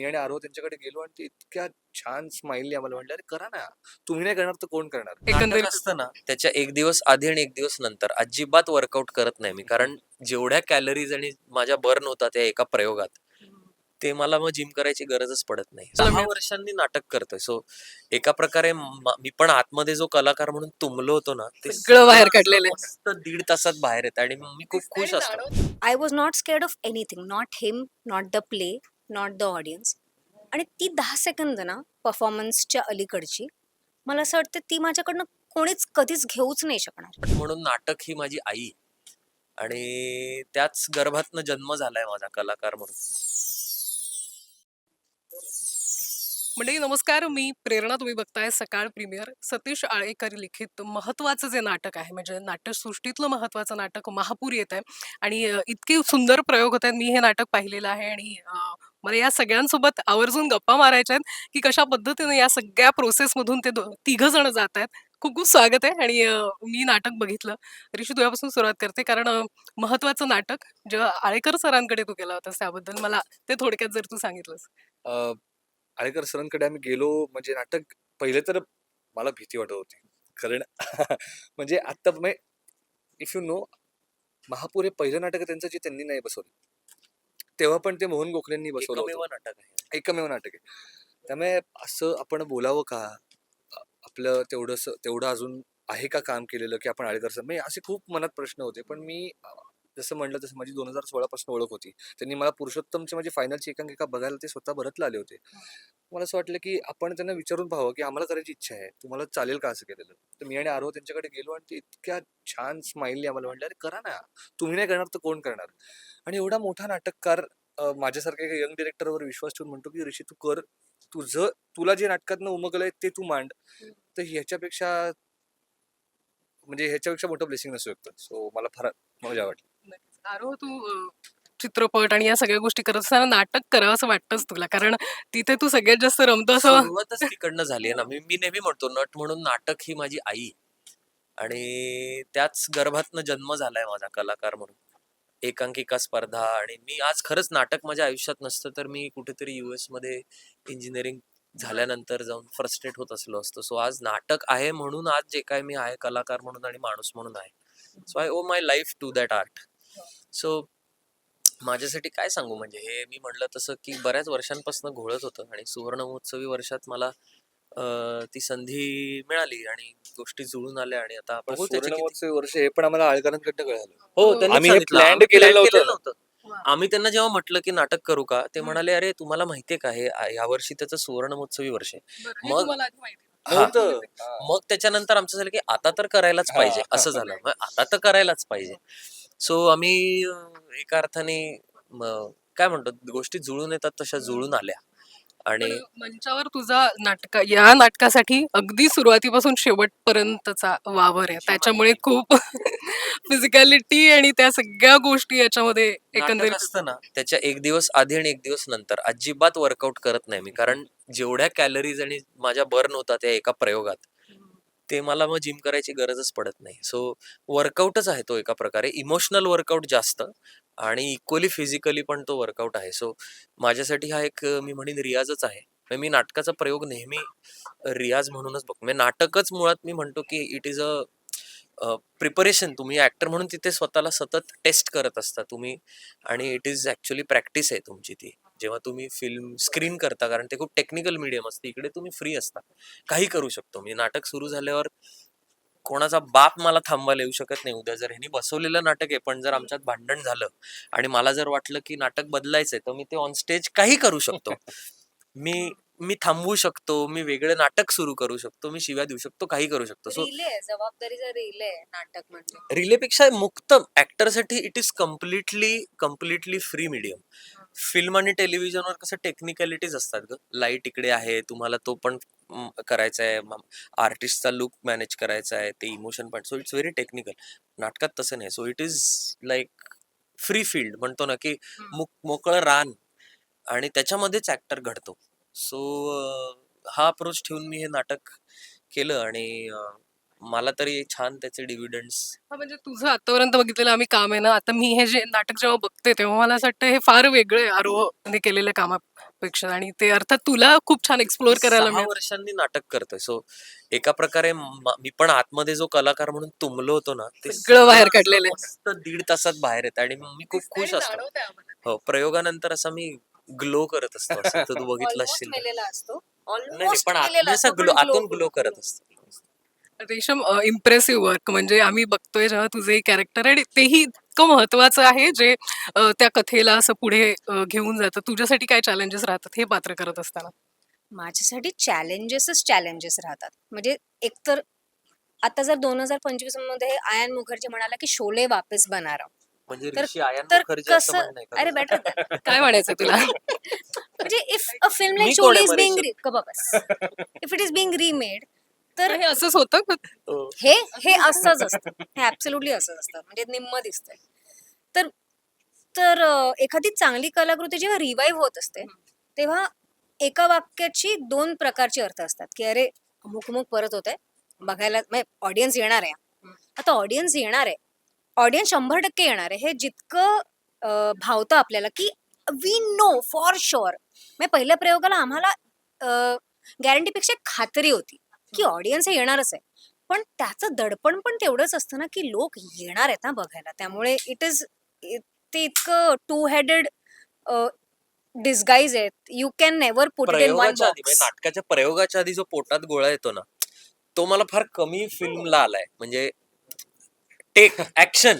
मी आणि आरो त्यांच्याकडे गेलो आणि ते इतक्या छान स्माइलने आम्हाला म्हणलं अरे करा ना. तुम्ही नाही करणार तर कोण करणार? एकंदरीत नाटक असतं ना त्याच्या एक दिवस आधी आणि एक दिवस नंतर अजिबात वर्कआउट करत नाही मी. कारण जेवढ्या कॅलरीज आणि माझ्या बर्न होतात त्या एका प्रयोगात ते मला मग जिम करायची गरजच पडत नाही. मला सहा वर्षांनी नाटक करतोय. सो एका प्रकारे म- मी पण आतमध्ये जो कलाकार म्हणून तुंबलो होतो ना ते सगळं बाहेर काढलेलं आहे. मस्त दीड तासात बाहेर येत आणि मी खूप खुश असतो. I was not scared of anything not him not the play not the audience आणि ती दहा सेकंद ना परफॉर्मन्सच्या अलीकडची मला असं वाटतं ती माझ्याकडनं कोणीच कधीच घेऊच नाही शकणार. पण म्हणून नाटक ही माझी आई. आणि त्याच गर्भातनं जन्म झालाय माझा कलाकार म्हणून. म्हणजे नमस्कार. मी प्रेरणा तुम्ही बघताय सकाळ प्रीमियर सतीश आळेकर लिखित महत्वाचं जे नाटक आहे म्हणजे नाट्यसृष्टीतलं महत्वाचं नाटक महापूर येत आहे आणि इतके सुंदर प्रयोग होत आहेत मी हे नाटक पाहिलेलं आहे आणि मला या सगळ्यांसोबत आवर्जून गप्पा मारायच्या आहेत की कशा पद्धतीने या सगळ्या प्रोसेसमधून ते तिघ जण जात आहेत. खूप खूप स्वागत आहे आणि अ, मी नाटक बघितलं. ऋषी तुझ्यापासून सुरुवात करते कारण अ, महत्वाचं नाटक जेव्हा आळेकर सरांकडे तू गेला होतास त्याबद्दल मला ते थोडक्यात जर तू सांगितलंस. आळेकर सरांकडे आम्ही गेलो म्हणजे नाटक पहिले तर मला भीती वाटत होती. कारण म्हणजे आता इफ यू नो महापूर हे पहिलं नाटक आहे त्यांचं जे त्यांनी नाही बसवलं. तेव्हा पण ते मोहन गोखलेंनी बसवलं होतं. एकमेव नाटक आहे. एकमेव नाटक आहे. त्यामुळे असं आपण बोलावं का? आपलं तेवढंस तेवढं अजून आहे का काम केलेलं की आपण आळेकर सर म्हणजे असे खूप मनात प्रश्न होते. पण मी अ, जसं म्हणलं तसं माझी दोन हजार सोळा पासून ओळख होती. त्यांनी मला पुरुषोत्तमची माझी फायनलची एकांकिका बघायला ते स्वतः भरतला आले होते. मला असं वाटलं की आपण त्यांना विचारून पाहावं की आम्हाला करायची इच्छा आहे. तुम्हाला चालेल का असं केलेलं? तर मी आणि आरो त्यांच्याकडे गेलो आणि ते इतक्या छान स्माइलने आम्हाला म्हणलं अरे करा ना. तुम्ही नाही करणार तर कोण करणार? आणि एवढा मोठा नाटककार अ, माझ्यासारख्या एका यंग डिरेक्टरवर विश्वास ठेवून म्हणतो की ऋषी तू कर. तुझं तुला जे नाटकातनं उमगलंय ते तू मांड. तर ह्याच्यापेक्षा म्हणजे ह्याच्यापेक्षा मोठं ब्लेसिंग नसू शकतं. सो मला फार मजा वाटली. तू चित्रपट आणि या सगळ्या गोष्टी करत असताना नाटक करावं असं वाटतंच तुला. कारण तिथे तू सगळ्यात जास्त रमतो असं सुरुवातच तिकडनं झाली आहे ना. मी मी नेहमी म्हणतो नट म्हणून नाटक ही माझी आई. आणि त्याच गर्भातनं जन्म झालाय माझा कलाकार म्हणून. एकांकिका स्पर्धा आणि मी आज खरंच नाटक माझ्या आयुष्यात नसतं तर मी कुठेतरी युएसमध्ये इंजिनिअरिंग झाल्यानंतर जाऊन फ्रस्ट्रेट होत असलो असतो. सो आज नाटक आहे म्हणून आज जे काय मी आहे कलाकार म्हणून आणि माणूस म्हणून आहे. So I owe my life to that art so माझ्यासाठी काय सांगू? म्हणजे हे मी म्हणलं तसं की बऱ्याच वर्षांपासून घोळत होतं आणि सुवर्ण महोत्सवी वर्षात मला अं, ती संधी मिळाली आणि गोष्टी जुळून आल्या आणि आता पण बघू त्याचे किती- सुवर्णमहोत्सवी वर्ष हे पण आम्हाला आळकरांकडनं कळालं. हो त्यांनी आम्ही हे सांगितलं, planned आम्ही केलेलं plan होतं. आम्ही त्यांना जेव्हा म्हटलं की नाटक करू का ते. म्हणाले अरे तुम्हाला माहितीये का हे आ- यावर्षी त्याचं सुवर्ण महोत्सवी वर्ष आहे. बरं, हे मग- तुम्हाला आधी माहिती हा. नव्हतं. मग त्याच्यानंतर आमचं झालं की आता तर करायलाच हा. पाहिजे असं झालं. मग आता तर करायलाच पाहिजे. सो आम्ही अं, एका अर्थाने म, काय म्हणतो गोष्टी जुळून येतात तशा जुळून आल्या. आणि मंचावर तुझा नाटक या नाटकासाठी अगदी सुरुवातीपासून शेवटपर्यंतचा वावर आहे. त्याच्यामुळे खूप फिजिकॅलिटी आणि त्या सगळ्या गोष्टी याच्यामध्ये एकंदरीत असतं ना त्याच्या एक दिवस आधी आणि एक दिवस नंतर अजिबात वर्कआउट करत नाही मी. कारण जेवढ्या कॅलरीज आणि माझ्या बर्न होतात त्या एका प्रयोगात ते मला मग जिम करायची गरजच पडत नाही. सो वर्कआउटच आहे तो एका प्रकारे. इमोशनल वर्कआउट जास्त. आणि इक्वली फिजिकली पण तो वर्कआउट आहे. सो माझ्यासाठी हा एक मी म्हणेन रियाजच आहे. म्हणजे मी नाटकाचा प्रयोग नेहमी रियाज म्हणूनच बघतो. म्हणजे नाटकच मुळात मी म्हणतो की इट इज अ प्रिपरेशन तुम्ही ॲक्टर म्हणून तिथे स्वतःला सतत टेस्ट करत असता तुम्ही आणि इट इज ॲक्च्युली प्रॅक्टिस आहे तुमची ती. जेव्हा तुम्ही फिल्म स्क्रीन करता कारण ते खूप टेक्निकल मीडियम असते. इकडे तुम्ही फ्री असता. काही करू शकतो. मी नाटक सुरू झाल्यावर कोणाचा बाप मला थांबवायला येऊ शकत नाही. उद्या जर ह्यांनी बसवलेलं नाटक आहे पण जर आमच्यात भांडण झालं आणि मला जर वाटलं की नाटक बदलायचंय तर मी ते ऑन स्टेज काही करू शकतो. मी मी थांबवू शकतो मी वेगळं नाटक सुरू करू शकतो मी शिव्या देऊ शकतो काही करू शकतो. सो रिले जबाबदारीचा रिले नाटक म्हणजे. रिलेपेक्षा मुक्त ऍक्टरसाठी it is completely completely free medium film आणि टेलिव्हिजनवर कसं टेक्निकॅलिटीज असतात ग. लाइट इकडे आहे तुम्हाला तो पण करायचा आहे आर्टिस्टचा लुक मॅनेज करायचा आहे ते इमोशन पण. सो इट्स व्हेरी टेक्निकल नाटकात तसं नाही. So it is like free field म्हणतो ना की मुक मोकळं रान आणि त्याच्यामध्येच ऍक्टर घडतो. सो हा अप्रोच ठेवून मी हे नाटक केलं आणि मला तरी छान त्याचे डिव्हिडंड्स हा म्हणजे तुझं आतापर्यंत बघितलेलं आम्ही काम आहे ना आता मी हे जे नाटक जेव्हा बघते तेव्हा मला असं वाटतं हे फार वेगळं आहे आरोहने केलेलं कामपेक्षा आणि ते अर्थात तुला खूप छान एक्सप्लोअर करायला सहा मिळेल. वर्षांनी नाटक करतोय. सो एका प्रकारे म- मी पण आतमध्ये जो कलाकार म्हणून तुंबलो होतो ना ते सगळं बाहेर काढलेलं आहे. मस्त दीड तासात बाहेर येत. आणि मी खूप खुश असतो. हो प्रयोगानंतर असा मी ग्लो करत असतो. असं तर तू बघितलं Almost असशील. मेलेला असतो. नाही, नाही Almost पण मेलेला आतून असतो, असं ग्लो पण glow आतून ग्लो करत असतो. रेशम इम्प्रेसिव्ह वर्क म्हणजे आम्ही बघतोय जेव्हा तुझे कॅरेक्टर आणि तेही इतकं महत्वाचं आहे जे अ, त्या कथेला असं पुढे अ, घेऊन जातं. तुझ्यासाठी काय चॅलेंजेस राहतात हे पात्र करत असताना? माझ्यासाठी चॅलेंजेसच चॅलेंजेस राहतात. म्हणजे एकतर आता जर दोन हजार पंचवीसमध्ये आयन मुखर्जी म्हणाला की शोले वापस बना रहा म्हणजे तर- ऋषी आयन तर मुखर्जी असं कसं म्हणणं आहे का अरे तुझं? बेटर काय म्हणायचं तुला? म्हणजे इफ अ फिल्म मी लाईक कोण शोले आहे is being? Bus. If it is being remade तर हे असंच होतं का? हो. हे हे असंच असतं. हे ऍब्सोल्युटली असंच असतं. म्हणजे निम्म दिसतंय. तर तर अं, एखादी चांगली कलाकृती जेव्हा रिवाईव्ह होत असते तेव्हा एका वाक्याची दोन प्रकारचे अर्थ असतात. की अरे अमुक अमुक परत होत आहे बघायला ऑडियन्स येणार आहे. आता ऑडियन्स येणार आहे. ऑडियन्स शंभर टक्के येणार आहे. हे जितकं अं, भावतं आपल्याला की वी नो फॉर शुअर म्हणजे पहिल्या प्रयोगाला आम्हाला गॅरंटीपेक्षा खात्री होती. की ऑडियन्स हे येणारच आहे. पण त्याचं दडपण पण तेवढंच असतं ना की लोक येणार आहेत ना बघायला. त्यामुळे इट इज ते इतकं टू हेडेड डिस्गाईज आहेत. You can never put it in one प्रयोगाच्या आधी म्हणजे नाटकाच्या प्रयोगाच्या आधी जो पोटात गोळा येतो ना तो मला फार कमी फिल्मला आलाय. म्हणजे टेक ऍक्शन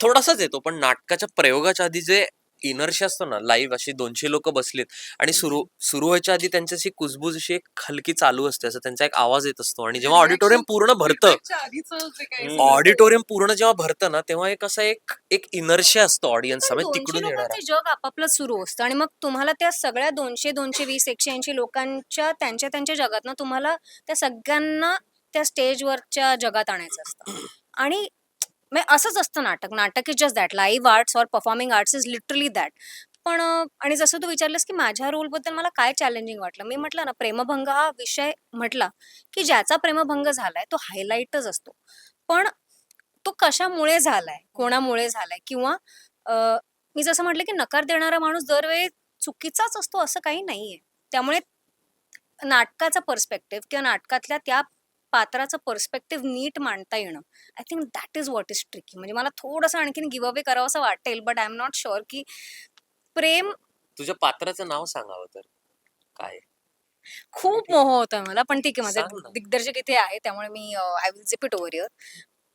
थोडासाच येतो पण नाटकाच्या प्रयोगाच्या आधी जे इनर्शी असतो ना लाईव्ह अशी दोनशे लोक बसलीत आणि सुरू सुरू व्हायच्या आधी त्यांच्याशी कुजबुज अशी एक हलकी चालू असते. असं त्यांचा एक आवाज येत असतो आणि जेव्हा ऑडिटोरियम पूर्ण भरतं Feedbackच्या आधीचं जे काही. ऑडिटोरियम पूर्ण जेव्हा भरतं ना तेव्हा एक असा एक एक इनर्शी असतो ऑडियन्सचा म्हणजे तिकडून जग आपापलं सुरू असतं आणि मग तुम्हाला त्या सगळ्या दोनशे दोनशे वीस एकशे ऐंशी लोकांच्या त्यांच्या त्यांच्या जगात ना तुम्हाला त्या सगळ्यांना त्या स्टेजवरच्या जगात आणायचं असतं. आणि मग असंच असतं नाटक. नाटक is just that live arts or performing arts is literally that पण आणि जसं तू विचारलंस की माझ्या रोलबद्दल मला काय चॅलेंजिंग वाटलं? मी म्हटलं ना प्रेमभंग हा विषय म्हटला की ज्याचा प्रेमभंग झालाय तो हायलाईटच असतो. पण तो कशामुळे झालाय? कोणामुळे झालाय? किंवा मी जसं म्हटलं की नकार देणारा माणूस दरवेळी चुकीचाच असतो असं काही नाहीये. त्यामुळे नाटकाचा पर्स्पेक्टिव्ह किंवा नाटकातल्या त्या पात्राचं पर्स्पेक्टिव्ह नीट मांडता येणं. I think that is what is tricky म्हणजे मला थोडंसं आणखीन गिव्ह अवे करावं असं वाटेल but I am not sure की प्रेम तुझ्या पात्राचं नाव सांगावं तर? काय खूप मोह होता मला पण ठीक आहे माझे. दिग्दर्शक इथे आहे त्यामुळे मी I will zip it over here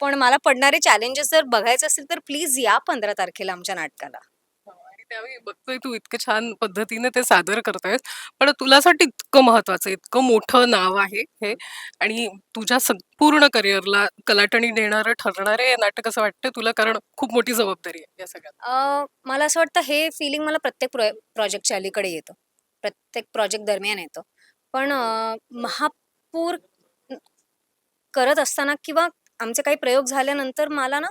पण मला पडणारे चॅलेंजेस जर बघायचे असतील तर प्लीज या पंधरा तारखेला आमच्या नाटकाला. त्यावेळी बघतोय तू इतकं छान पद्धतीने ते सादर करतायस पण तुला असं वाटतं इतकं महत्वाचं इतकं मोठं नाव आहे हे आणि तुझ्या संपूर्ण करिअरला कलाटणी देणारं ठरणारे हे नाटक असं वाटतं? तुला कारण खूप मोठी जबाबदारी आहे या सगळ्यात. मला असं वाटतं हे फिलिंग मला प्रत्येक प्रो प्रोजेक्टच्या अलीकडे येतं. प्रत्येक प्रोजेक्ट दरम्यान येतं. पण महापूर करत असताना किंवा आमचे काही प्रयोग झाल्यानंतर मला ना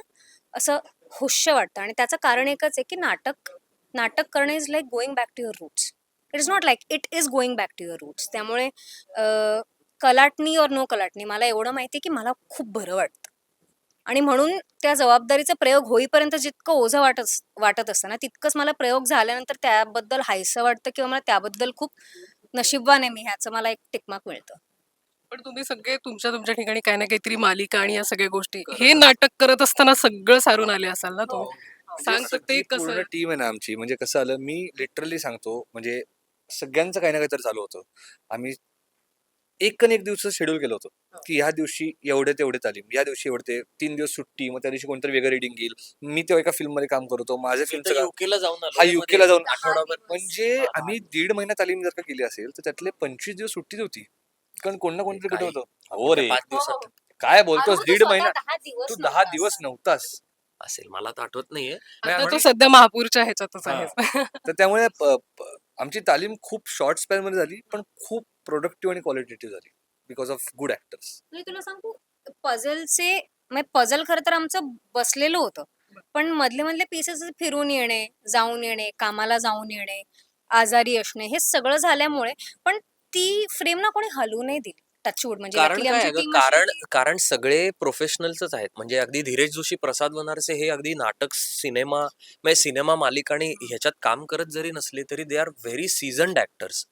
असं हुश्य वाटतं आणि त्याचं कारण एकच आहे की नाटक नाटक करणं is like going back to your roots it is not like it is going back to your roots त्यामुळे अ, कलाटणी और नो कलाटणी मला एवढं माहिती आहे की मला खूप बरं वाटतं. आणि म्हणून त्या जबाबदारीचा प्रयोग होईपर्यंत जितकं ओझं वाटत वाटत असतं ना तितकंच मला प्रयोग झाल्यानंतर त्याबद्दल हायसं वाटतं किंवा मला त्याबद्दल खूप नशीबवान आहे मी ह्याचं मला एक टिकमार्क मिळतं. पण तुम्ही सगळे तुमच्या तुमच्या ठिकाणी काही ना काहीतरी मालिका आणि या सगळ्या गोष्टी हे नाटक करत असताना सगळं सारून आले असाल ना तुम्ही? सांग तर ते कसं पूर्ण टीम आहे ना आमची. म्हणजे कसं आलं मी लिटरली सांगतो म्हणजे सगळ्यांचं काही ना काहीतरी चालू होतं. आम्ही एक आणि एक दिवस शेड्यूल केलं होतं की ह्या दिवशी एवढे तेवढे तालीम या दिवशी एवढे ते तीन दिवस सुट्टी मग त्या दिवशी कोणतरी वेगळं रिडिंग घेईल. मी तेव्हा एका फिल्ममध्ये काम करतो माझ्या फिल्मचं युकेला जाऊन हा रे UK ला जाऊन म्हणजे हा, हा. आम्ही दीड महिना तालीम जर का केली असेल तर त्यातले पंचवीस दिवस सुट्टीच होती. कारण कोण ना कोणतरी कुठे? होतं. हो रे. पाच दिवसात. काय बोलतोस? दीड महिना तू दहा. दिवस नव्हतास. असेल. मला तर आठवत नाहीये. आता तो सध्या महापूरच्या ह्याच्यातच हा. आहे तर त्यामुळे प- प- आमची तालीम खूप शॉर्ट स्पॅनमध्ये झाली पण खूप प्रोडक्टिव्ह आणि क्वालिटेटिव्ह झाली बिकॉज ऑफ गुड ऍक्टर्स मी तुला सांगू पझलचे म्हणजे पझल खरं तर आमचं बसलेलं होतं. पण मधले मधले पीसेस फिरून येणे जाऊन येणे कामाला जाऊन येणे आजारी असणे हे सगळं झाल्यामुळे पण ती फ्रेम ना कोणी हलवू नाही दिली. टचवूड म्हणजे कारण luckily काय आमची आहे ग, team अशी कारण कारण सगळे प्रोफेशनल्सच आहेत. म्हणजे अगदी धीरज जोशी प्रसाद बनारसे हे अगदी नाटक सिनेमा म्हणजे सिनेमा मालिका आणि ह्याच्यात काम करत जरी नसले तरी they are very seasoned actors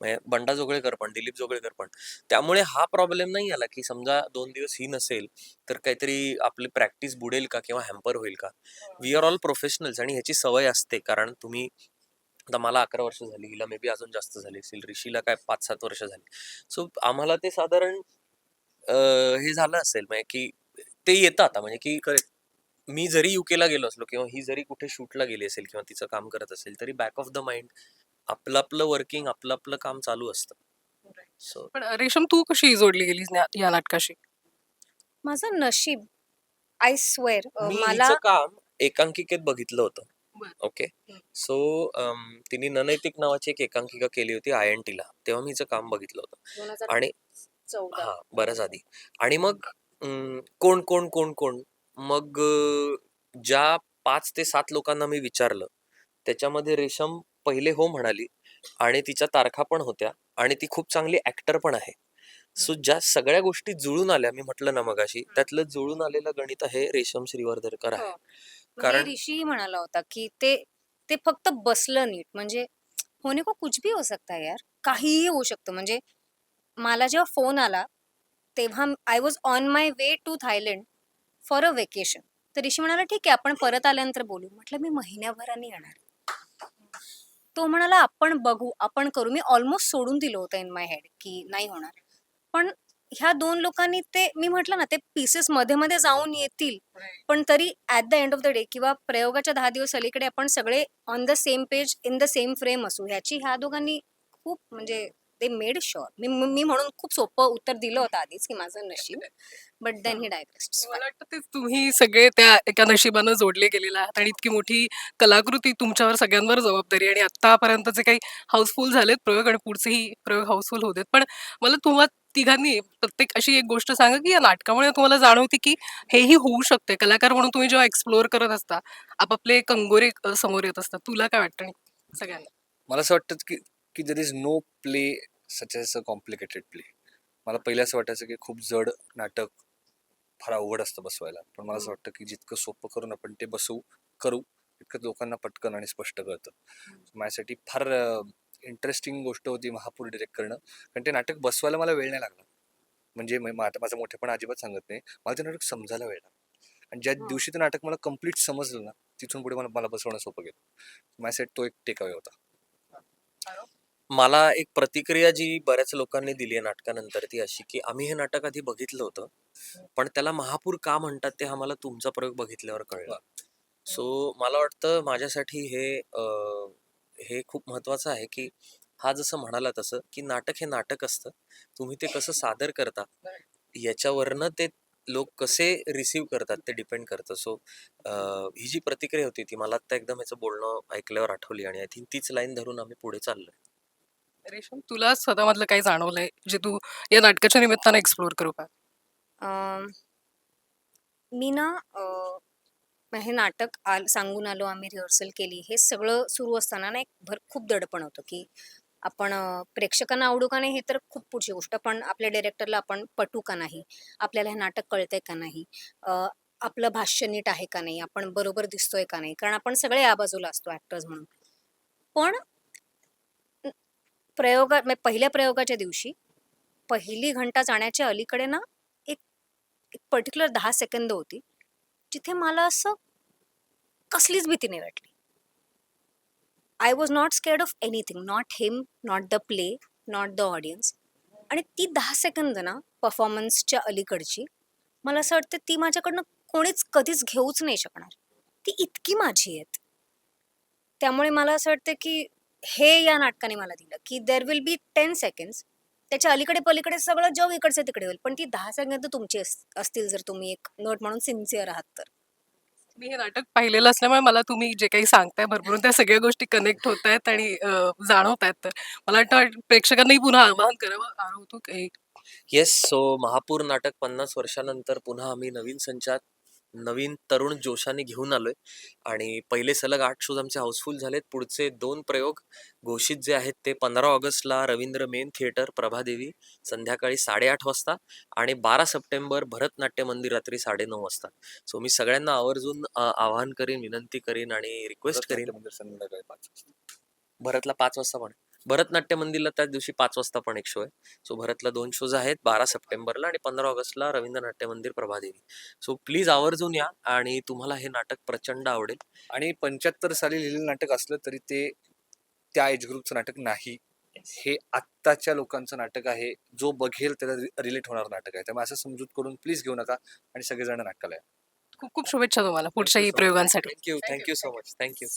म्हणजे बंडा जोगळेकर पण दिलीप जोगळेकर पण. त्यामुळे हा प्रॉब्लेम नाही आला की समजा दोन दिवस ही नसेल तर काहीतरी आपली प्रॅक्टिस बुडेल का किंवा हॅम्पर होईल का? वी आर ऑल प्रोफेशनल्स आणि ह्याची सवय असते. कारण तुम्ही आता मला अकरा वर्ष झाली हिला मे बी अजून जास्त झाली असेल ऋषीला काय पाच सात वर्ष झाली. सो आम्हाला ते साधारण हे झालं असेल म्हणजे की ते येतं आता म्हणजे की मी जरी युकेला गेलो असलो किंवा ही जरी कुठे शूटला गेली असेल किंवा तिचं काम करत असेल तरी बॅक ऑफ द माइंड आपलं आपलं वर्किंग आपलं आपलं काम चालू असतं. सो पण रेशम तू कशी जोडली गेलीस या- या नाटकाशी? माझं नशीब आय स्वेअर मी मला हिचं काम एकांकिकेत बघितलं होतं. बरं. ओके. हं. सो तिने ननैतिक नावाची एक एकांकिका केली होती आय एन टीला. तेव्हा मी हिचं काम बघितलं होतं. आणि हा बरंच आधी. आणि मग कोण कोण कोण कोण? मग अं, ज्या पाच ते सात लोकांना मी विचारलं त्याच्यामध्ये रेशम पहिले हो म्हणाली आणि तिच्या तारखा पण होत्या आणि ती खूप चांगली ऍक्टर पण आहे. सो ज्या सगळ्या गोष्टी जुळून आल्या मी म्हटलं ना मगाशी त्यातलं जुळून आलेलं गणित आहे रेशम श्रीवर्धरकर आहे. हो. कारण ऋषी म्हणाला होता की ते ते फक्त बसलं नीट. म्हणजे होने को कुछ भी हो सकता है यार. काहीही होऊ शकतं. म्हणजे मला जेव्हा फोन आला तेव्हा I was on my way to Thailand for a vacation तर ऋषी म्हणाला ठीक आहे आपण परत आल्यानंतर बोलू. म्हटलं मी महिन्याभराने येणार तो म्हणाला आपण बघू आपण करू. मी ऑलमोस्ट सोडून दिलं होतं इन माय हेड की नाही होणार. पण ह्या दोन लोकांनी ते मी म्हटलं ना ते पीसेस मध्ये मध्ये जाऊन येतील. पण तरी at the end of the day किंवा प्रयोगाच्या दहा दिवस अलीकडे आपण सगळे on the same page in the same frame असू. ह्याची ह्या दोघांनी खूप म्हणजे दे मेड शुअर. मी मी म्हणून खूप सोपं उत्तर दिलं होतं आधीच की माझं नशीब बट देन ही डायग्रेस्ट मला वाटतं ते तुम्ही सगळे त्या एका नशिबानं जोडले गेलेले आहात आणि इतकी मोठी कलाकृती तुमच्यावर सगळ्यांवर जबाबदारी आणि आतापर्यंतचे काही हाऊसफुल झालेत प्रयोग आणि पुढचेही प्रयोग हाऊसफुल होत पण मला तुम्हा तिघांनी प्रत्येक अशी एक गोष्ट सांगा की या नाटकामुळे तुम्हाला जाणवते की हेही होऊ शकते कलाकार म्हणून तुम्ही जेव्हा एक्सप्लोअर करत असता आपापले कंगोरे समोर येत असतात. तुला काय वाटतं सगळ्यांना? मला असं वाटतं की की there is no play such as a complicated play मला पहिलं असं वाटायचं की खूप जड नाटक फार अवघड असतं बसवायला. पण मला असं वाटतं की जितकं सोपं करून आपण ते बसवू करू तितकं लोकांना पटकन आणि स्पष्ट कळतं. माझ्यासाठी फार इंटरेस्टिंग गोष्ट होती महापूर डिरेक्ट करणं. कारण ते नाटक बसवायला मला वेळ नाही लागला. म्हणजे माझं मोठेपण अजिबात सांगत नाही. मला ते नाटक समजायला वेळ लागला. आणि ज्या. दिवशी ते नाटक मला कंप्लीट समजलं ना तिथून पुढे मला मला बसवणं सोपं गेलं. माझ्यासाठी तो एक टेकअवे होता. मला एक प्रतिक्रिया जी बऱ्याच लोकांनी दिली आहे नाटकानंतर ती अशी की आम्ही हे नाटक आधी बघितलं होतं पण त्याला महापूर का म्हणतात ते आम्हाला तुमचा प्रयोग बघितल्यावर कळलं. सो मला वाटतं माझ्यासाठी हे अं, हे खूप महत्वाचं आहे की हा जसं म्हणाला तसं की नाटक हे नाटक असतं. तुम्ही ते कसं सादर करता याच्यावरनं ते लोक कसे रिसीव करतात ते डिपेंड करतं. सो ही जी प्रतिक्रिया होती ती मला आत्ता एकदम याचं बोलणं ऐकल्यावर आठवली आणि आय थिंक तीच लाईन धरून आम्ही पुढे चाललोय. रेशम तुला स्वतःमधलं काही जाणवलंय? जे तू या नाटकाच्या निमित्तानं एक्सप्लोअर करू का? मी ना हे नाटक आल सांगून आलो आम्ही रिहर्सल केली हे सगळं सुरू असताना ना एक भर खूप दडपण होतं की आपण प्रेक्षकांना आवडू का नाही हे तर खूप पुढची गोष्ट पण आपल्या डिरेक्टरला आपण पटू का नाही? आपल्याला हे नाटक कळतंय का नाही? आपलं भाष्य नीट आहे का नाही? आपण बरोबर दिसतोय का नाही? कारण आपण सगळे या बाजूला असतो ऍक्टर्स म्हणून. पण प्रयोगा म्हणजे पहिल्या प्रयोगाच्या दिवशी पहिली घंटा जाण्याच्या अलीकडे ना एक एक पर्टिक्युलर दहा सेकंद होती जिथे मला असं कसलीच भीती नाही वाटली. I was not scared of anything not him not the play not the audience आणि ती दहा सेकंद ना परफॉर्मन्सच्या अलीकडची मला असं वाटतं ती माझ्याकडनं कोणीच कधीच घेऊच नाही शकणार. ती इतकी माझी आहेत. त्यामुळे मला असं वाटतं की हे या नाटकाने मला दिलं की there will be ten seconds त्याच्या अलीकडे पलीकडे सगळं जग इकडचं तिकडे होईल पण ती दहा सेकंद तुमची अस- असतील जर तुम्ही एक नट म्हणून सिन्सिअर आहात तर. मी हे नाटक पाहिलेलं असल्यामुळे मला तुम्ही जे काही सांगताय भरपूर त्या सगळ्या गोष्टी कनेक्ट होत आहेत आणि जाणवत आहेत. तर मला वाटतं प्रेक्षकांनाही पुन्हा आवाहन करावं. आरव तू काही येस सो महापूर नाटक पन्नास वर्षानंतर पुन्हा आम्ही नवीन संचात नवीन तरुण जोशाने घेऊन आलोय आणि पहिले सलग आठ शोज आमचे हाऊसफुल झालेत पुढचे दोन प्रयोग घोषित जे आहेत ते पंधरा ऑगस्टला रवींद्र मेन थिएटर प्रभादेवी संध्याकाळी साडेआठ वाजता आणि बारा सप्टेंबर भरतनाट्य मंदिर रात्री साडेनऊ वाजता सो मी सगळ्यांना आवर्जून आवाहन करीन विनंती करीन आणि रिक्वेस्ट करीन संध्याकाळी पाच वाजता. भरतला पाच वाजता पण. भरतनाट्य मंदिरला त्याच दिवशी पाच वाजता पण एक शो आहे. सो भरतला दोन शोज आहेत बारा सप्टेंबरला आणि पंधरा ऑगस्टला रवींद्र नाट्य मंदिर प्रभादेवी. सो प्लीज आवर्जून या आणि तुम्हाला हे नाटक प्रचंड आवडेल. आणि पंच्याहत्तर साली लिहिलेलं नाटक असलं तरी ते त्या एज ग्रुपचं नाटक नाही. हे आत्ताच्या लोकांचं नाटक आहे. जो बघेल त्याला रिलेट होणार नाटक आहे. त्यामुळे असं समजूत करून प्लीज घेऊ नका आणि सगळेजण नाटकाला या. खूप खूप शुभेच्छा तुम्हाला पुढच्याही. प्रयोगांसाठी. Thank you thank you so much thank you